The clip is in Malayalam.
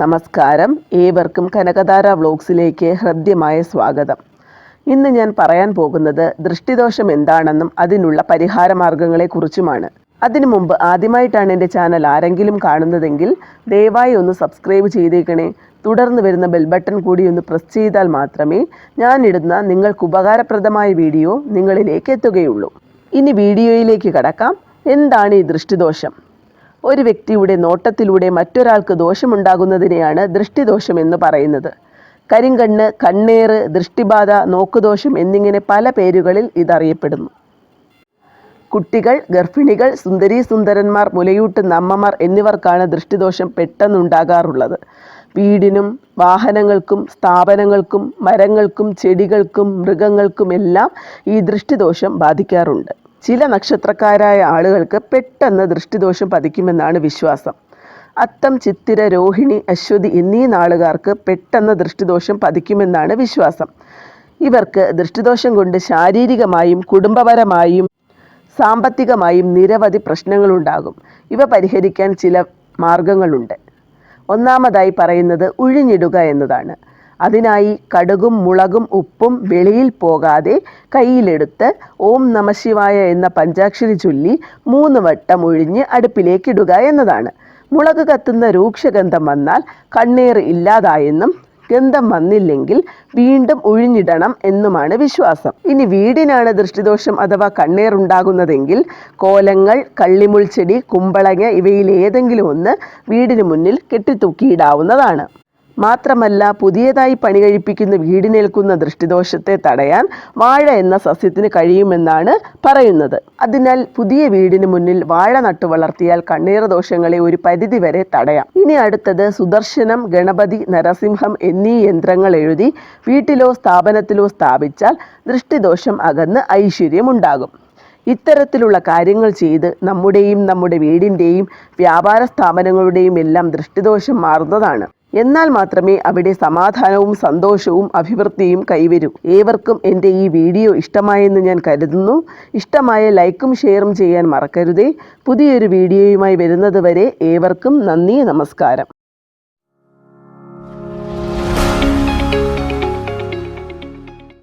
നമസ്കാരം. ഏവർക്കും കനകധാര വ്ലോഗ്സിലേക്ക് ഹൃദ്യമായ സ്വാഗതം. ഇന്ന് ഞാൻ പറയാൻ പോകുന്നത് ദൃഷ്ടിദോഷം എന്താണെന്നും അതിനുള്ള പരിഹാര മാർഗങ്ങളെക്കുറിച്ചുമാണ് അതിനു മുമ്പ് ആദ്യമായിട്ടാണ് എന്റെ ചാനൽ ആരെങ്കിലും കാണുന്നതെങ്കിൽ ദയവായി ഒന്ന് സബ്സ്ക്രൈബ് ചെയ്തേക്കണേ. തുടർന്ന് വരുന്ന ബെൽ ബട്ടൺ കൂടി ഒന്ന് പ്രസ് ചെയ്താൽ മാത്രമേ ഞാനിടുന്ന നിങ്ങൾക്ക് ഉപകാരപ്രദമായ വീഡിയോ നിങ്ങളിലേക്ക് എത്തുകയുള്ളൂ. ഇനി വീഡിയോയിലേക്ക് കടക്കാം. എന്താണ് ഈ ദൃഷ്ടിദോഷം? ഒരു വ്യക്തിയുടെ നോട്ടത്തിലൂടെ മറ്റൊരാൾക്ക് ദോഷമുണ്ടാകുന്നതിനെയാണ് ദൃഷ്ടിദോഷം എന്ന് പറയുന്നത്. കരിങ്കണ്ണ് കണ്ണേറ് ദൃഷ്ടിബാധ നോക്കുദോഷം എന്നിങ്ങനെ പല പേരുകളിൽ ഇതറിയപ്പെടുന്നു. കുട്ടികൾ ഗർഭിണികൾ സുന്ദരീ സുന്ദരന്മാർ മുലയൂട്ടുന്ന അമ്മമാർ എന്നിവർക്കാണ് ദൃഷ്ടിദോഷം പെട്ടെന്നുണ്ടാകാറുള്ളത്. വീടിനും വാഹനങ്ങൾക്കും സ്ഥാപനങ്ങൾക്കും മരങ്ങൾക്കും ചെടികൾക്കും മൃഗങ്ങൾക്കും എല്ലാം ഈ ദൃഷ്ടിദോഷം ബാധിക്കാറുണ്ട്. ചില നക്ഷത്രക്കാരായ ആളുകൾക്ക് പെട്ടെന്ന് ദൃഷ്ടിദോഷം പതിക്കുമെന്നാണ് വിശ്വാസം. അത്തം ചിത്തിര രോഹിണി അശ്വതി എന്നീ നാളുകാർക്ക് പെട്ടെന്ന് ദൃഷ്ടിദോഷം പതിക്കുമെന്നാണ് വിശ്വാസം. ഇവർക്ക് ദൃഷ്ടിദോഷം കൊണ്ട് ശാരീരികമായും കുടുംബപരമായും സാമ്പത്തികമായും നിരവധി പ്രശ്നങ്ങളുണ്ടാകും. ഇവ പരിഹരിക്കാൻ ചില മാർഗങ്ങളുണ്ട്. ഒന്നാമതായി പറയുന്നത് ഉഴിഞ്ഞിടുക എന്നതാണ്. അതിനായി കടുകും മുളകും ഉപ്പും വെളിയിൽ പോകാതെ കയ്യിലെടുത്ത് ഓം നമശിവായ എന്ന പഞ്ചാക്ഷരി ചൊല്ലി മൂന്ന് വട്ടം ഒഴിഞ്ഞ് അടുപ്പിലേക്കിടുക എന്നതാണ്. മുളക് കത്തുന്ന രൂക്ഷഗന്ധം വന്നാൽ കണ്ണീർ ഇല്ലാതായെന്നും ഗന്ധം വന്നില്ലെങ്കിൽ വീണ്ടും ഒഴിഞ്ഞിടണം എന്നുമാണ് വിശ്വാസം. ഇനി വീടിനാണ് ദൃഷ്ടിദോഷം അഥവാ കണ്ണീർ ഉണ്ടാകുന്നതെങ്കിൽ കോലങ്ങൾ കള്ളിമുൾച്ചെടി കുമ്പളങ്ങ ഇവയിൽ ഏതെങ്കിലും ഒന്ന് വീടിന് മുന്നിൽ കെട്ടിത്തൂക്കിയിടാവുന്നതാണ്. മാത്രമല്ല പുതിയതായി പണി കഴിപ്പിക്കുന്ന വീടിനേൽക്കുന്ന ദൃഷ്ടിദോഷത്തെ തടയാൻ വാഴ എന്ന സസ്യത്തിന് കഴിയുമെന്നാണ് പറയുന്നത്. അതിനാൽ പുതിയ വീടിന് മുന്നിൽ വാഴ നട്ടു വളർത്തിയാൽ കണ്ണീർ ദോഷങ്ങളെ ഒരു പരിധി വരെ തടയാം. ഇനി അടുത്തത് സുദർശനം ഗണപതി നരസിംഹം എന്നീ യന്ത്രങ്ങൾ എഴുതി വീട്ടിലോ സ്ഥാപനത്തിലോ സ്ഥാപിച്ചാൽ ദൃഷ്ടിദോഷം അകന്ന് ഐശ്വര്യമുണ്ടാകും. ഇത്തരത്തിലുള്ള കാര്യങ്ങൾ ചെയ്ത് നമ്മുടെയും നമ്മുടെ വീടിന്റെയും വ്യാപാര സ്ഥാപനങ്ങളുടെയും എല്ലാം ദൃഷ്ടിദോഷം മാറുന്നതാണ്. എന്നാൽ മാത്രമേ അവിടെ സമാധാനവും സന്തോഷവും അഭിവൃദ്ധിയും കൈവരൂ. ഏവർക്കും എന്റെ ഈ വീഡിയോ ഇഷ്ടമായെന്ന് ഞാൻ കരുതുന്നു. ഇഷ്ടമായ ലൈക്കും ഷെയറും ചെയ്യാൻ മറക്കരുതേ. പുതിയൊരു വീഡിയോയുമായി വരുന്നത് വരെ ഏവർക്കും നന്ദി നമസ്കാരം.